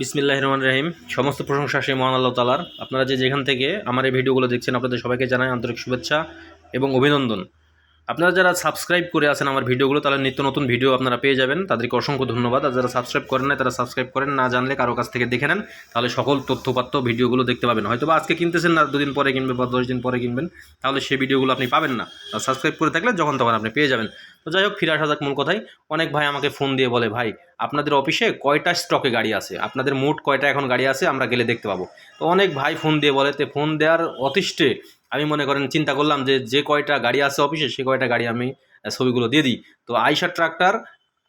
বিসমিল্লাহ রহমান রাহিম। সমস্ত প্রশংসা সেই মহান আল্লাহ তালার আপনারা যে যেখান থেকে আমার এই ভিডিওগুলো দেখছেন, আপনাদের সবাইকে জানাই আন্তরিক শুভেচ্ছা এবং অভিনন্দন। আপনারা যারা সাবস্ক্রাইব করে আছেন আমার ভিডিওগুলো, তাহলে নিত্য নতুন ভিডিও আপনারা পেয়ে যাবেন। তাদেরকে অসংখ্য ধন্যবাদ। আর যারা সাবস্ক্রাইব করেন না তারা সাবস্ক্রাইব করেন, না জানলে কারও কাছ থেকে দেখে নেন, তাহলে সকল তথ্যপাত্র, ভিডিওগুলো দেখতে পাবেন। হয়তো বা আজকে কিনতেছেন না, দুদিন পরে কিনবেন বা দশ দিন পরে কিনবেন, তাহলে সেই ভিডিওগুলো আপনি পাবেন না। আর সাবস্ক্রাইব করে থাকলে যখন তখন আপনি পেয়ে যাবেন। তো যাই হোক, ফিরে আসা যাক মূল কথায়। অনেক ভাই আমাকে ফোন দিয়ে বলে, ভাই, আপনাদের অফিসে কয়টা স্টকে গাড়ি আছে? আপনাদের মোট কয়টা এখন গাড়ি আছে? আমরা গেলে দেখতে পাবো। তো অনেক ভাই ফোন দিয়ে বলে, তো ফোন দেওয়ার অতিষ্ঠে আমি মনে করেন চিন্তা করলাম যে যে কয়টা গাড়ি আছে অফিসে, সে কয়টা গাড়ি আমি ছবিগুলো দিয়ে দিই। তো আইসা ট্রাক্টর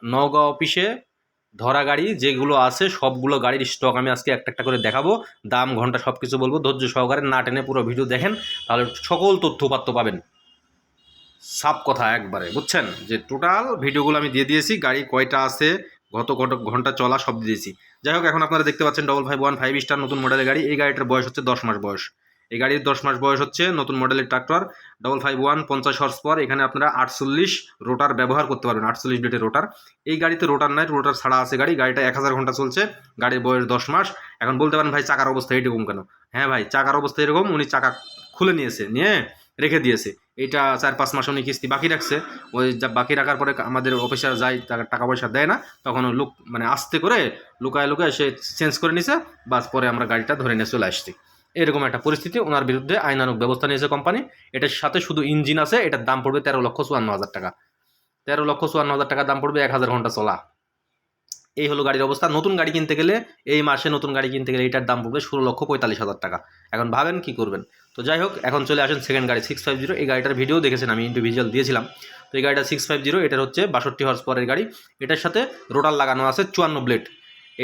নগাঁও অফিসে ধরা গাড়ি, যেগুলো আছে সবগুলো গাড়ির স্টক আমি আজকে একটা একটা করে দেখাবো। দাম, ঘণ্টা সব কিছু বলব। ধৈর্য সহকারে না টেনে পুরো ভিডিও দেখেন, তাহলে সকল তথ্যপাত্র পাবেন। সাপ কথা একবারে, বুঝছেন? যে টোটাল ভিডিওগুলো আমি দিয়ে দিয়েছি, গাড়ি কয়টা আছে, গত ঘণ্টা চলা সব দিয়েছি। যাই হোক, এখন আপনারা দেখতে পাচ্ছেন double five one five star নতুন মডেলের গাড়ি। এই গাড়িটার বয়স হচ্ছে দশ মাস বয়স। এই গাড়ির দশ মাস বয়স হচ্ছে, নতুন মডেলের ট্রাক্টর ডবল ফাইভ ওয়ান পঞ্চাশ হর্স পর এখানে আপনারা আটচল্লিশ রোটার ব্যবহার করতে পারবেন, আটচল্লিশ ব্লেটের রোটার এই গাড়িতে রোটার নাই রোটার ছাড়া আছে গাড়ি, গাড়িটা এক হাজার ঘণ্টা চলছে, গাড়ির বয়স দশ মাস। এখন বলতে পারেন, ভাই, চাকার অবস্থা এরকম কেন? হ্যাঁ ভাই, চাকার অবস্থা এরকম, উনি চাকা খুলে নিয়েছে, নিয়ে রেখে দিয়েছে। এইটা চার পাঁচ মাস উনি কিস্তি বাকি রাখছে। ওই যা বাকি রাখার পরে আমাদের অফিসার যায় টাকা পয়সা দেয় না, তখন লোক মানে আস্তে করে লুকায় লুকায় সে চেঞ্জ করে নিছে, বাস পরে আমরা গাড়িটা ধরে নিয়ে চলে আসছি। এরকম একটা পরিস্থিতি। ওনার বিরুদ্ধে আইনানুক ব্যবস্থা নিয়েছে কোম্পানি এটার সাথে শুধু ইঞ্জিন আছে, এটার দাম পড়বে তেরো লক্ষ চুয়ান্ন হাজার টাকা। তেরো লক্ষ চুয়ান্ন হাজার টাকা দাম পড়বে এক হাজার ঘণ্টা চলা। এই হলো গাড়ির অবস্থা। নতুন গাড়ি কিনতে গেলে এই মাসে নতুন গাড়ি কিনতে গেলে এটার দাম পড়বে ষোলো লক্ষ পঁয়তাল্লিশ হাজার টাকা। এখন ভাবেন কি করবেন? তো যাই হোক, এখন চলে আসেন সেকেন্ড গাড়ি সিক্স ফাইভ জিরো এই গাড়িটার ভিডিও দেখেছেন, আমি ইন্ডিভিজুয়াল দিয়েছিলাম। তো এই গাড়িটা সিক্স ফাইভ জিরো এটার হচ্ছে বাষট্টি হর্স পরের গাড়ি। এটার সাথে রোটার লাগানো আছে চুয়ান্ন ব্লেড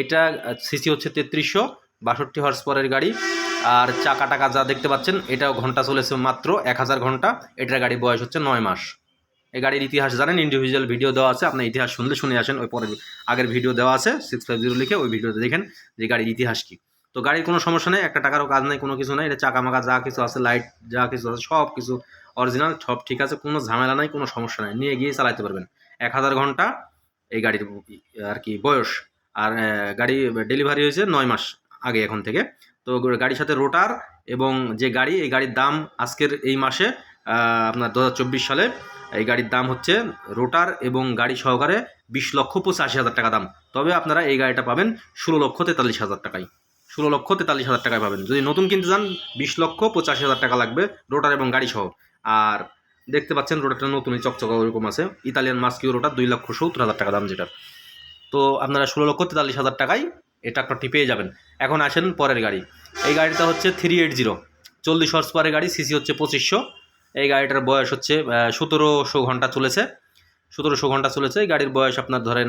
এটা সিসি হচ্ছে তেত্রিশশো বাষট্টি হর্স পরের গাড়ি। আর চাকা টাকা যা দেখতে পাচ্ছেন, এটাও ঘণ্টা চলেছে মাত্র এক হাজার ঘণ্টা। এটার গাড়ি বয়স হচ্ছে নয় মাস। এই গাড়ির ইতিহাস জানেন ইন্ডিভিজুয়াল ভিডিও দেওয়া আছে। আপনি ইতিহাস শুনলে শুনে আসেন, ওই পরের আগের ভিডিও দেওয়া আছে সিক্স ফাইভ জিরো লিখে ওই ভিডিওতে দেখেন যে গাড়ির ইতিহাস কী। তো গাড়ির কোনো সমস্যা নেই, একটা টাকারও কাজ নেই, কোনো কিছু নেই। এটা চাকা মাকা যা কিছু আছে লাইট যা কিছু আছে, সব কিছু অরিজিনাল সব ঠিক আছে, কোনো ঝামেলা নাই, কোনো সমস্যা নাই। নিয়ে গিয়ে চালাতে পারবেন। এক হাজার ঘণ্টা এই গাড়ির আর কি বয়স। আর গাড়ি ডেলিভারি হয়েছে নয় মাস। আগে এখন থেকে। তো গাড়ির সাথে রোটার এবং যে গাড়ি, এই গাড়ির দাম আজকের এই মাসে আপনার দু হাজার চব্বিশ সালে, এই গাড়ির দাম হচ্ছে রোটার এবং গাড়ি সহকারে বিশ লক্ষ পঁচাশি হাজার টাকা দাম। তবে আপনারা এই গাড়িটা পাবেন ষোলো লক্ষ তেতাল্লিশ হাজার টাকায়। ষোলো লক্ষ তেতাল্লিশ হাজার টাকায় পাবেন। যদি নতুন কিনতে যান, বিশ লক্ষ পঁচাশি হাজার টাকা লাগবে রোটার এবং গাড়ি সহ। আর দেখতে পাচ্ছেন রোটারটা নতুনই চকচকা ওরকম আছে। ইতালিয়ান মাস্কিও রোটার দুই লক্ষ সত্তর হাজার টাকা দাম যেটার। তো আপনারা ষোলো লক্ষ তেতাল্লিশ হাজার টাকায় এই ট্রাক্টরটি পেয়ে যাবেন। এখন আসেন পরের গাড়ি। এই গাড়িটা হচ্ছে থ্রি এইট জিরো চল্লিশ হর্স পারের গাড়ি সিসি হচ্ছে পঁচিশশো। এই গাড়িটার বয়স হচ্ছে সতেরোশো ঘণ্টা চলেছে। সতেরোশো ঘণ্টা চলেছে। এই গাড়ির বয়স আপনার ধরেন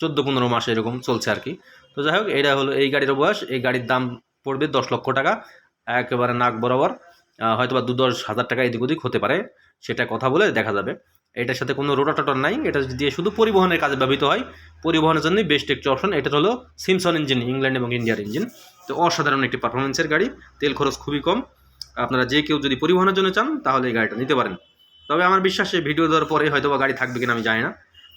চোদ্দ পনেরো মাস এরকম চলছে আর কি। তো যাই হোক এটা হলো, এই গাড়ির বয়স। এই গাড়ির দাম পড়বে দশ লক্ষ টাকা। একেবারে নাক বরাবর হয়তো বা দু দশ হাজার টাকা এদিক ওদিক হতে পারে। সেটা কথা বলে দেখা যাবে। এটার সাথে কোনো রোটা টোটার নাই। এটা দিয়ে শুধু পরিবহনের কাজে ব্যবহৃত হয়। পরিবহনের জন্যই বেস্ট একটি অপশন এটা হলো সিমসন ইঞ্জিন ইংল্যান্ড এবং ইন্ডিয়ার ইঞ্জিন তো অসাধারণ একটি পারফরমেন্সের গাড়ি। তেল খরচ খুবই কম। আপনারা যে কেউ যদি পরিবহনের জন্য চান, তাহলে এই গাড়িটা নিতে পারেন। তবে আমার বিশ্বাস ভিডিও দেওয়ার পরে হয়তো বা গাড়ি থাকবে কিনা আমি জানি না।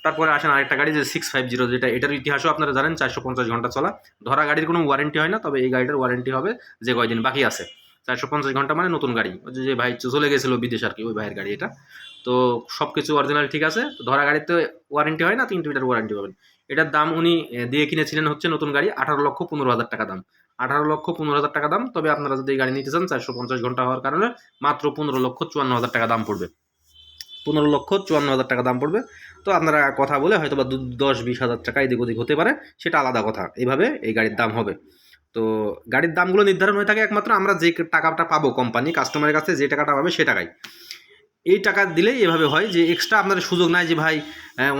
তারপরে আসেন আরেকটা গাড়ি, যে সিক্স ফাইভ জিরো যেটা এটার ইতিহাসও আপনারা জানেন, চারশো পঞ্চাশ ঘণ্টা চলা। ধরা গাড়ির কোনো ওয়ারেন্টি হয় না, তবে এই গাড়িটার ওয়ারেন্টি হবে যে কয়দিন বাকি আছে। চারশো পঞ্চাশ ঘণ্টা মানে নতুন গাড়ি। যে ভাই চলে গেছিল বিদেশ আর কি, ওই ভাইয়ের গাড়ি এটা। তো সব কিছু অরিজিনাল ঠিক আছে। তো ধরা গাড়িতে ওয়ারেন্টি হয় না তিনটে মিটার ওয়ারেন্টি পাবেন। এটার দাম উনি দিয়ে কিনেছিলেন হচ্ছে নতুন গাড়ি, আঠারো লক্ষ পনেরো হাজার টাকা দাম। আঠারো লক্ষ পনেরো হাজার টাকা দাম, তবে আপনারা যদি গাড়ি নিতে চান, চারশো পঞ্চাশ ঘণ্টা হওয়ার কারণে মাত্র পনেরো লক্ষ চুয়ান্ন হাজার টাকা দাম পড়বে। পনেরো লক্ষ চুয়ান্ন হাজার টাকা দাম পড়বে। তো আপনারা কথা বলে হয়তো বা দশ বিশ হাজার টাকা এদিক ওদিক হতে পারে, সেটা আলাদা কথা। এইভাবে এই গাড়ির দাম হবে। তো গাড়ির দামগুলো নির্ধারণ হয়ে থাকে একমাত্র আমরা যে টাকাটা পাবো কোম্পানি কাস্টমারের কাছে যে টাকাটা পাবে সে টাকাই। এই টাকা দিলেই এভাবে হয় যে এক্সট্রা আপনাদের সুযোগ নাই যে ভাই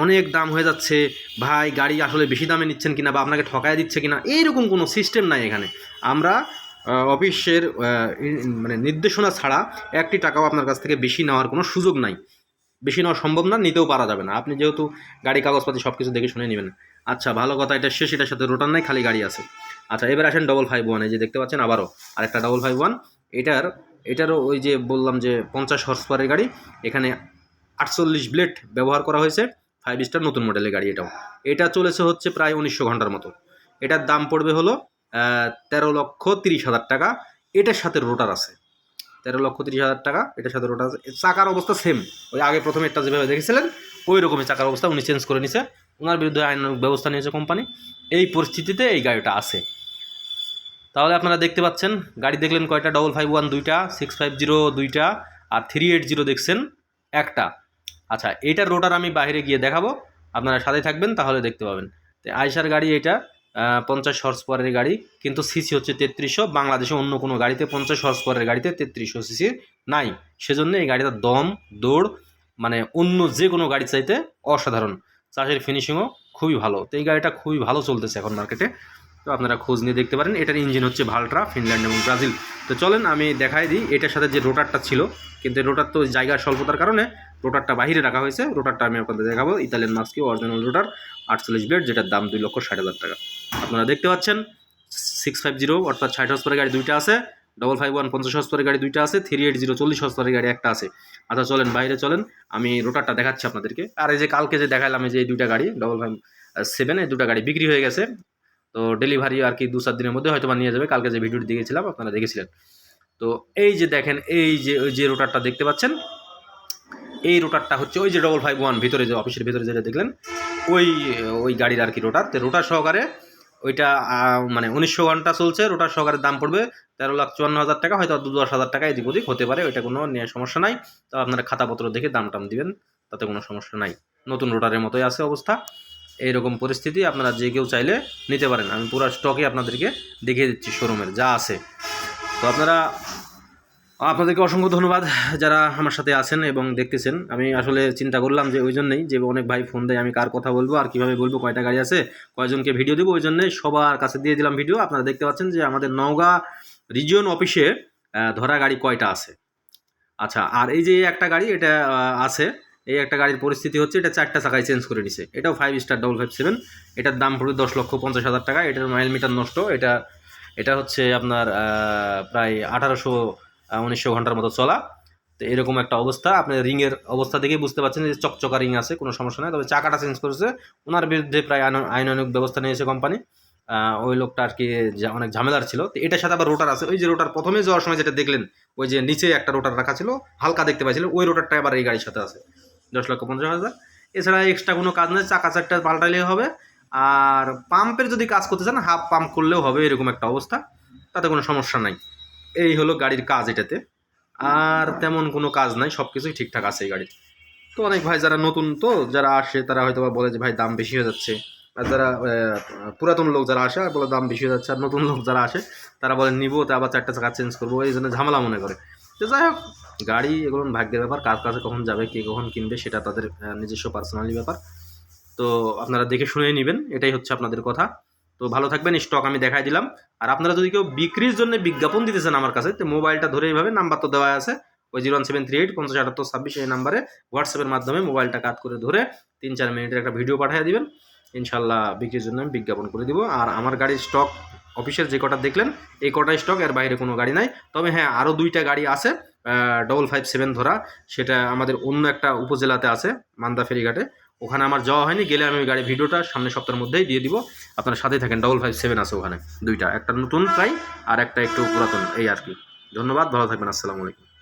অনেক দাম হয়ে যাচ্ছে, ভাই গাড়ি আসলে বেশি দামে নিচ্ছেন কিনা বা আপনাকে ঠকায় দিচ্ছে কিনা, এইরকম কোনো সিস্টেম নাই এখানে। আমরা অফিসের মানে নির্দেশনা ছাড়া একটি টাকাও আপনার কাছ থেকে বেশি নেওয়ার কোনো সুযোগ নাই। বেশি নেওয়া সম্ভব না, নিতেও পারা যাবে না। আপনি যেহেতু গাড়ি, কাগজপাতি সব কিছু দেখে শুনে নেবেন। আচ্ছা ভালো কথা, এটা শেষ, এটার সাথে রোটার নাই, খালি গাড়ি আছে। আচ্ছা এবার আসেন ডবল ফাইভ ওয়ান যে দেখতে পাচ্ছেন আবারও আরেকটা ডবল ফাইভ ওয়ান এটার, এটারও ওই যে বললাম যে পঞ্চাশ হর্স পাওয়ারের গাড়ি, এখানে আটচল্লিশ ব্লেড ব্যবহার করা হয়েছে ফাইভ স্টার নতুন মডেলের গাড়ি এটাও। এটা চলেছে হচ্ছে প্রায় উনিশশো ঘণ্টার মতো। এটার দাম পড়বে হলো তেরো লক্ষ তিরিশ হাজার টাকা। এটার সাথে রোটার আছে। তেরো লক্ষ তিরিশ হাজার টাকা, এটার সাথে রোটার আছে। চাকার অবস্থা সেম ওই আগে প্রথমে একটা যেভাবে দেখেছিলেন, ওই রকমই চাকার অবস্থা, উনি চেঞ্জ করে নিছে। ওনার বিরুদ্ধে আইন ব্যবস্থা নিয়েছে কোম্পানি, এই পরিস্থিতিতে এই গাড়িটা আছে তাহলে আপনারা দেখতে পাচ্ছেন, গাড়ি দেখলেন কয়টা? ডবল ফাইভ ওয়ান দুইটা সিক্স ফাইভ জিরো দুইটা, আর থ্রি এইট জিরো দেখছেন একটা। আচ্ছা এইটার রোটার আমি বাইরে গিয়ে দেখাবো, আপনারা সাথে থাকবেন, তাহলে দেখতে পাবেন। তো আইসার গাড়ি এটা পঞ্চাশ হর্স পরের গাড়ি, কিন্তু সিসি হচ্ছে তেত্রিশশো, বাংলাদেশে অন্য কোনো গাড়িতে পঞ্চাশ হর্স পরের গাড়িতে তেত্রিশশো সিসি নাই। সেজন্য এই গাড়িটার দম, দৌড় মানে অন্য যে কোনো গাড়ি চাইতে অসাধারণ। চাষের ফিনিশিংও খুবই ভালো। তো এই গাড়িটা খুবই ভালো চলতেছে এখন মার্কেটে তো আপনারা খোঁজ নিয়ে দেখতে পারেন। এটার ইঞ্জিন হচ্ছে ভালট্রা ফিনল্যান্ড এবং ব্রাজিল তো চলেন আমি দেখাই দিই এটার সাথে যে রোটারটা ছিল। কিন্তু রোটার তো জায়গার স্বল্পতার কারণে রোটারটা বাইরে রাখা হয়েছে। রোটারটা আমি আপনাদের দেখাবো। ইতালিয়ান মাস্কি অরিজিনাল রোটার আটচল্লিশ ব্লেড যেটার দাম দুই লক্ষ ষাট হাজার টাকা। আপনারা দেখতে পাচ্ছেন সিক্স ফাইভ জিরো অর্থাৎ ষাট হসপরের গাড়ি দুইটা আছে। ডবল ফাইভ ওয়ান পঞ্চাশ হসপরের গাড়ি দুইটা আছে থ্রি এইট জিরো চল্লিশ হসপরের গাড়ি একটা আছে। আচ্ছা চলেন, বাইরে চলেন, আমি রোটারটা দেখাচ্ছি আপনাদেরকে। আর এই যে কালকে যে দেখালাম যে এই দুইটা গাড়ি ডবল ফাইভ সেভেন এই দুটা গাড়ি বিক্রি হয়ে গেছে। তো ডেলিভারি আর কি দু চার দিনের মধ্যে হয়তো বা নিয়ে যাবে। কালকে যে ভিডিওটি দেখেছিলাম, আপনারা দেখেছিলেন। তো এই যে দেখেন, এই যে ওই যে রোটারটা দেখতে পাচ্ছেন, এই রোটারটা হচ্ছে ওই যে ডবল ফাইভ ওয়ান ভিতরে যে অফিসের ভিতরে যেটা দেখলেন, ওই ওই গাড়ির আর কি রোটার তো রোটার সহকারে ওইটা মানে উনিশশো ঘণ্টা চলছে ওটার সহকারে দাম পড়বে তেরো লাখ চুয়ান্ন হাজার টাকা, হয়তো দু দশ হাজার টাকা এদিক ওদিক হতে পারে, ওইটা কোনো নিয়ে সমস্যা নাই। তো আপনারা খাতাপত্র দেখে দাম টাম দিবেন, তাতে কোনো সমস্যা নাই। নতুন রোটারের মতোই আছে অবস্থা। এইরকম পরিস্থিতি আপনারা যে কেউ চাইলে নিতে পারেন। আমি পুরো স্টকে আপনাদেরকে দেখিয়ে দিচ্ছি শোরুমের যা আছে। তো আপনারা আপনাদেরকে অসংখ্য ধন্যবাদ যারা আমার সাথে আছেন এবং দেখতেছেন। আমি আসলে চিন্তা করলাম যে ওই জন্যই যে অনেক ভাই ফোন দেয়, আমি কার কথা বলব আর কীভাবে বলব, কয়টা গাড়ি আছে, কয়জনকে ভিডিও দেবো ওই জন্যই সবার কাছে দিয়ে দিলাম ভিডিও আপনারা দেখতে পাচ্ছেন যে আমাদের নওগাঁ রিজিয়ন অফিসে ধরা গাড়ি কয়টা আছে? আচ্ছা আর এই যে একটা গাড়ি, এটা আছে। এই একটা গাড়ির পরিস্থিতি হচ্ছে, এটা চারটা চাকায় চেঞ্জ করে নিছে। এটাও five star double five seven এটার দাম পড়বে দশ লক্ষ পঞ্চাশ হাজার টাকা। এটার মাইল মিটার নষ্ট। এটা এটা হচ্ছে আপনার প্রায় আঠারোশো উনিশশো ঘণ্টার মতো চলা। তো এরকম একটা অবস্থা। আপনি রিংয়ের অবস্থা দেখেই বুঝতে পারছেন যে চকচকা রিং আছে, কোনো সমস্যা নেই। তবে চাকাটা চেঞ্জ করেছে। ওনার বিরুদ্ধে প্রায় আইন- আইনানুগ ব্যবস্থা নিয়েছে কোম্পানি ওই লোকটা আর কি অনেক ঝামেলার ছিল। তো এটার সাথে আবার রোটার আছে। ওই যে রোটার প্রথমে যাওয়ার সময় যেটা দেখলেন, ওই যে নিচে একটা রোটার রাখা ছিল, হালকা দেখতে পাইছিলেন ওই রোটারটা আবার এই গাড়ির সাথে আছে। দশ লক্ষ পঞ্চাশ হাজার। এছাড়া এক্সট্রা কোনো কাজ নেই। চাকা চারটা পাল্টাইলেও হবে। আর পাম্পের যদি কাজ করতে চান হাফ পাম্প করলেও হবে। এরকম একটা অবস্থা। তাতে কোনো সমস্যা নাই। এই হলো গাড়ির কাজ এটাতে। আর তেমন কোনো কাজ নাই সব কিছুই ঠিকঠাক আছে এই গাড়ির। তো অনেক ভাই যারা নতুন তো, যারা আসে তারা হয়তো বলে যে, ভাই, দাম বেশি হয়ে যাচ্ছে। আর যারা পুরাতন লোক যারা আসে, আর বলে, দাম বেশি হয়ে যাচ্ছে। আর নতুন লোক যারা আসে, তারা বলে, নিবো, তা আবার চারটা চাকা চেঞ্জ করব। এই জন্য ঝামেলা মনে করে। তো যাই হোক, গাড়ি এগুলো ভাগ্যের ব্যাপার, কার কাছে কখন যাবে, কে কখন কিনবে, সেটা তাদের নিজস্ব পার্সোনালি ব্যাপার। তো আপনারা দেখে শুনে নেবেন, এটাই হচ্ছে আপনাদের কথা। তো ভালো থাকবেন স্টক আমি দেখাই দিলাম। আর আপনারা যদি কেউ বিক্রির জন্য বিজ্ঞাপন দিতে চান আমার কাছে, তো মোবাইলটা ধরে এইভাবে নাম্বার তো দেওয়া আছে, ওই zero one seven three eight পঞ্চাশ আটাত্তর ছাব্বিশ এই নাম্বারে হোয়াটসঅ্যাপের মাধ্যমে মোবাইলটা কাট করে ধরে তিন চার মিনিটের একটা ভিডিও পাঠিয়ে দিবেন। ইনশাল্লাহ বিক্রির জন্য আমি বিজ্ঞাপন করে দিব। আর আমার গাড়ির স্টক অফিসের যে কটা দেখলেন, এই কটা স্টক এর বাইরে কোনো গাড়ি নাই। তবে হ্যাঁ আরও দুইটা গাড়ি আছে ডবল ফাইভ সেভেন ধরা, সেটা আমাদের অন্য একটা উপজেলাতে আছে মান্দা ফেরিঘাটে ওখানে আমার যাওয়া হয়নি, গেলে আমি গাড়ি ভিডিওটা সামনের সপ্তাহের মধ্যেই দিয়ে দিব। আপনার সাথে থাকেন ডবল ফাইভ সেভেন আছে ওখানে, দুইটা। একটা নতুন প্রায়, আর একটা একটু পুরাতন, এই আর কি। ধন্যবাদ, ভালো থাকবেন, আসসালামু আলাইকুম।